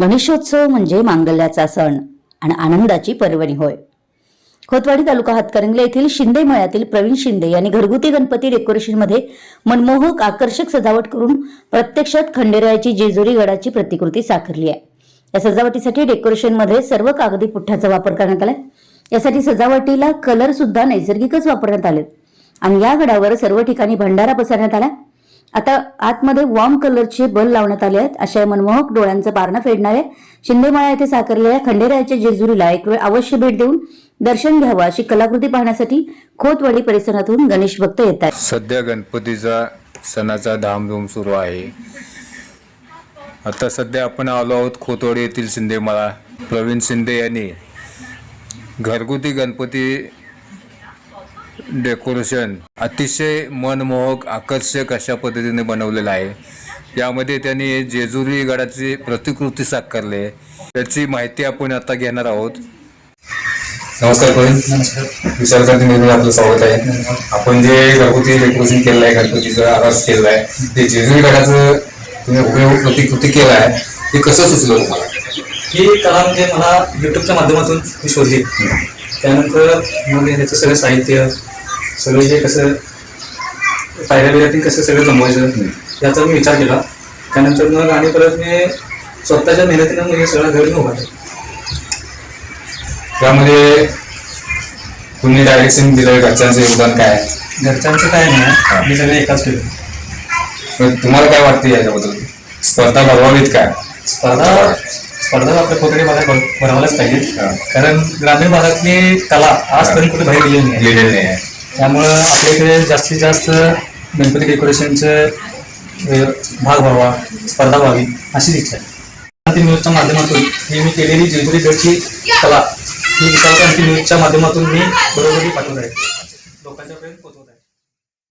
गणेशोत्सव म्हणजे मांगल्याचा सण आणि आनंदाची पर्वणी होय. खोतवाडी तालुका हातकरंगले येथील शिंदे मळ्यातील प्रवीण शिंदे यांनी घरगुती गणपती डेकोरेशनमध्ये मनमोहक आकर्षक सजावट करून प्रत्यक्षात खंडेरायाची जेजुरी गडाची प्रतिकृती साकारली आहे. या सजावटीसाठी डेकोरेशनमध्ये सर्व कागदी पुठ्ठ्याचा वापर करण्यात आलाय. यासाठी सजावटीला कलर सुद्धा नैसर्गिकच वापरण्यात आले. आणि या गडावर सर्व ठिकाणी भंडारा पसरण्यात आला आता आतमध्ये वॉर्म कलरचे बल लावण्यात आले आहेत. अशा मनमोहक डोळ्यांचं पारणं फेडणारे शिंदेमाळा येथे साकारलेल्या खंडेरायाच्या जेजुरीला एक वेळ अवश्य भेट देऊन दर्शन घ्यावं अशी कलाकृती पाहण्यासाठी खोतवाडी परिसरातून गणेश भक्त येत आहेत. सध्या गणपतीचा सणाचा धामधूम सुरू आहे. आता सध्या आपण आलो आहोत खोतवाडी येथील शिंदेमाळा प्रवीण शिंदे यांनी घरगुती गणपती डेकोरेशन अतिशय मनमोहक आकर्षक अशा पद्धतीने बनवलेलं आहे. यामध्ये त्यांनी जेजुरी गडाची प्रतिकृती साकारली आहे. त्याची माहिती आपण आता घेणार आहोत. नमस्कार प्रवीण. विशाल मध्ये आपलं स्वागत आहे. आपण जे घरगुती डेकोरेशन केलेलं आहे गणपतीचा आवाज केलेला आहे ते जेजुरी गडाचं तुम्ही उपयोग प्रतिकृती केला आहे ते कसं सुचलं तुम्हाला? ही कला म्हणजे मला युट्यूबच्या माध्यमातून मी शोधली. त्यानंतर मग ह्याचं सगळं साहित्य सगळं जे कसं पायऱ्या बिऱ्यातील कसं सगळं जमवायचं याचा मी विचार केला. त्यानंतर मग आणि परत मी स्वतःच्या मेहनतीनं मग हे सगळं घर उभारलं. त्यामध्ये तुम्ही डायरेक्शन दिलं घरच्यांचं योगदान काय? आहे? घरच्यांचं काय नाही मी सगळं एकाच केलं तुम्हाला काय वाटतं याच्याबद्दल? स्पर्धा भरवावीत काय? स्पर्धा स्पर्धा आपल्या पोतडे भागात भर- भरवायलाच पाहिजे. कारण ग्रामीण भागातली कला आजपर्यंत कुठे बाहेर गेलेली नाही. लिहिलेलं नाही. आहे त्यामुळं आपल्या इकडे जास्तीत जास्त गणपती डेकोरेशनचं भाग व्हावा स्पर्धा व्हावी अशीच इच्छा आहे. क्रांती न्यूजच्या माध्यमातून ही मी केलेली जेजुरी गडची कला ही विशाल क्रांती न्यूजच्या माध्यमातून मी बरोबरी पाठवत आहे. लोकांच्यापर्यंत पोहोचवतो